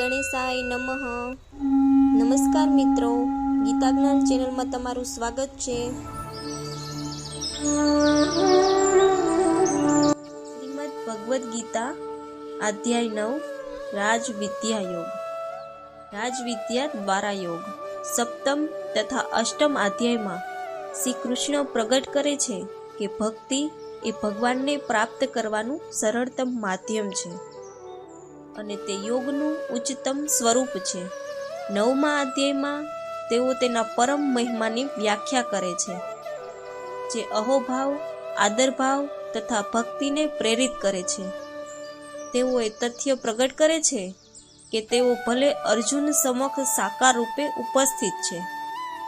ગણેશાય નમઃ. નમસ્કાર મિત્રો ગીતા જ્ઞાન ચેનલમાં તમારું સ્વાગત છે. શ્રીમદ ભગવદ્ ગીતા, અધ્યાય નવ રાજ વિદ્યા યોગ. રાજ વિદ્યા દ્વારા યોગ. સપ્તમ તથા અષ્ટમ અધ્યાયમાં શ્રી કૃષ્ણ પ્રગટ કરે છે કે ભક્તિ એ ભગવાનને પ્રાપ્ત કરવાનું સરળતમ માધ્યમ છે. અને તે યોગનું ઉચ્ચતમ સ્વરૂપ છે. નવમા અધ્યાયમાં તેઓ તેના પરમ મહિમાની વ્યાખ્યા કરે છે, જે અહોભાવ, આદરભાવ તથા ભક્તિને પ્રેરિત કરે છે. તેઓ એ તથ્ય પ્રગટ કરે છે કે તેઓ ભલે અર્જુન સમક્ષ સાકાર રૂપે ઉપસ્થિત છે,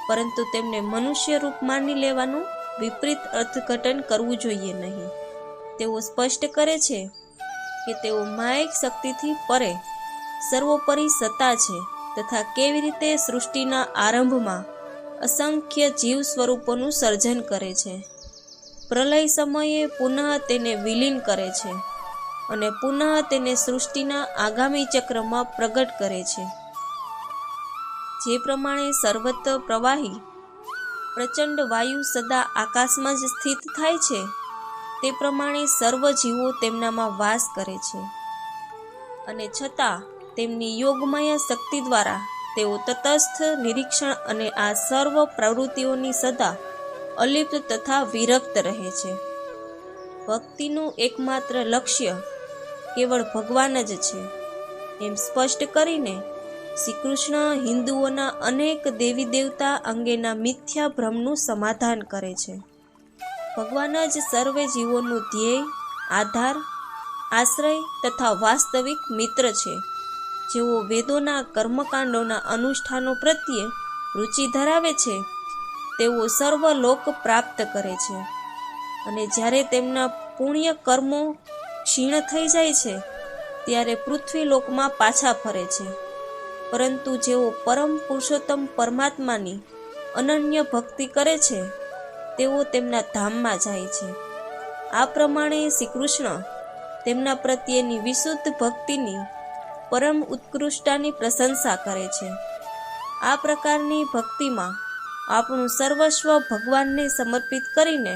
પરંતુ તેમને મનુષ્ય રૂપ માની લેવાનું વિપરીત અર્થઘટન કરવું જોઈએ નહીં. તેઓ સ્પષ્ટ કરે છે કે તેઓ માયિક શક્તિથી પરે. સર્વોપરી સત્તા છે તથા કેવી રીતે સૃષ્ટિના આરંભમાં અસંખ્ય જીવ સ્વરૂપોનું સર્જન કરે છે. પ્રલય સમયે પુનઃ તેને વિલીન કરે છે અને પુનઃ તેને સૃષ્ટિના આગામી ચક્રમાં પ્રગટ કરે છે. જે પ્રમાણે સર્વત્ર પ્રવાહી, પ્રચંડ વાયુ સદા આકાશમાં જ સ્થિત થાય છે તે પ્રમાણે સર્વ જીવો તેમનામાં વાસ કરે છે. અને છતાં તેમની યોગમય શક્તિ દ્વારા તેઓ તટસ્થ, નિરીક્ષણ અને આ સર્વ પ્રવૃત્તિઓની સદા અલિપ્ત તથા વિરક્ત રહે છે. ભક્તિનું એકમાત્ર લક્ષ્ય કેવળ ભગવાન જ છે. એમ સ્પષ્ટ કરીને શ્રી કૃષ્ણ હિન્દુઓના અનેક દેવી દેવતા અંગેના મિથ્યા ભ્રમનું સમાધાન કરે છે. ભગવાન જ સર્વે જીવોનું ધ્યેય, આધાર, આશ્રય તથા વાસ્તવિક મિત્ર છે. જેઓ વેદોના કર્મકાંડોના અનુષ્ઠાનો પ્રત્યે રુચિ ધરાવે છે, તેઓ સર્વલોક પ્રાપ્ત કરે છે. અને જ્યારે તેમના પુણ્ય કર્મો ક્ષીણ થઈ જાય છે, ત્યારે પૃથ્વી લોકમાં પાછા ફરે છે. પરંતુ જેઓ પરમ પુરુષોત્તમ પરમાત્માની અનન્ય ભક્તિ કરે છે તેઓ તેમના ધામમાં જાય છે. આ પ્રમાણે શ્રી કૃષ્ણ તેમના પ્રત્યેની વિશુદ્ધ ભક્તિની પરમ ઉત્કૃષ્ટતાની પ્રશંસા કરે છે. આ પ્રકારની ભક્તિમાં આપણું સર્વસ્વ ભગવાનને સમર્પિત કરીને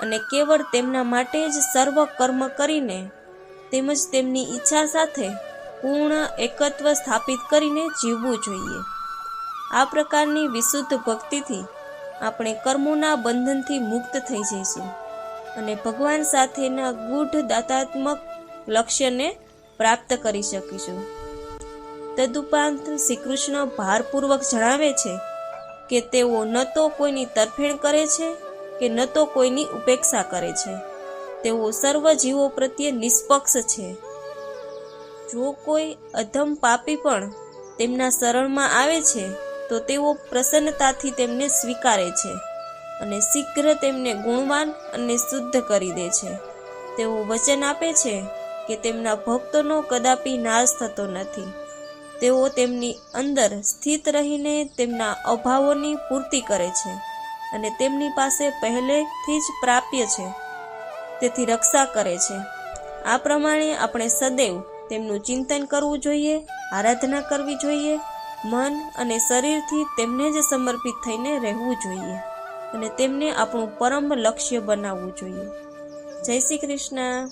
અને કેવળ તેમના માટે જ સર્વ કર્મ કરીને તેમજ તેમની ઈચ્છા સાથે પૂર્ણ એકત્વ સ્થાપિત કરીને જીવવું જોઈએ. આ પ્રકારની વિશુદ્ધ ભક્તિથી આપણે કર્મોના બંધનથી મુક્ત થઈ જઈશું અને ભગવાન સાથેના ગૂઢ દાતાત્મક લક્ષ્યને પ્રાપ્ત કરી શકીશું. તદુપરાંત શ્રી કૃષ્ણ ભારપૂર્વક જણાવે છે કે તેઓ ન તો કોઈની તરફેણ કરે છે કે ન તો કોઈની ઉપેક્ષા કરે છે. તેઓ સર્વ જીવો પ્રત્યે નિષ્પક્ષ છે. જો કોઈ અધમ પાપી પણ તેમના શરણમાં આવે છે તો તેઓ પ્રસન્નતાથી તેમને સ્વીકારે છે અને શીઘ્ર તેમને ગુણવાન અને શુદ્ધ કરી દે છે. તેઓ વચન આપે છે કે તેમના ભક્તોનો કદાપી નાશ થતો નથી. તેઓ તેમની અંદર સ્થિત રહીને તેમના અભાવોની પૂર્તિ કરે છે અને તેમની પાસે પહેલેથી જ પ્રાપ્ય છે. તેથી રક્ષા કરે છે. આ પ્રમાણે આપણે સદૈવ તેમનું ચિંતન કરવું જોઈએ, આરાધના કરવી જોઈએ મન અને શરીરથી તેમને જ સમર્પિત થઈને રહેવું જોઈએ અને તેમને આપણું પરમ લક્ષ્ય બનાવવું જોઈએ. જય શ્રી કૃષ્ણ.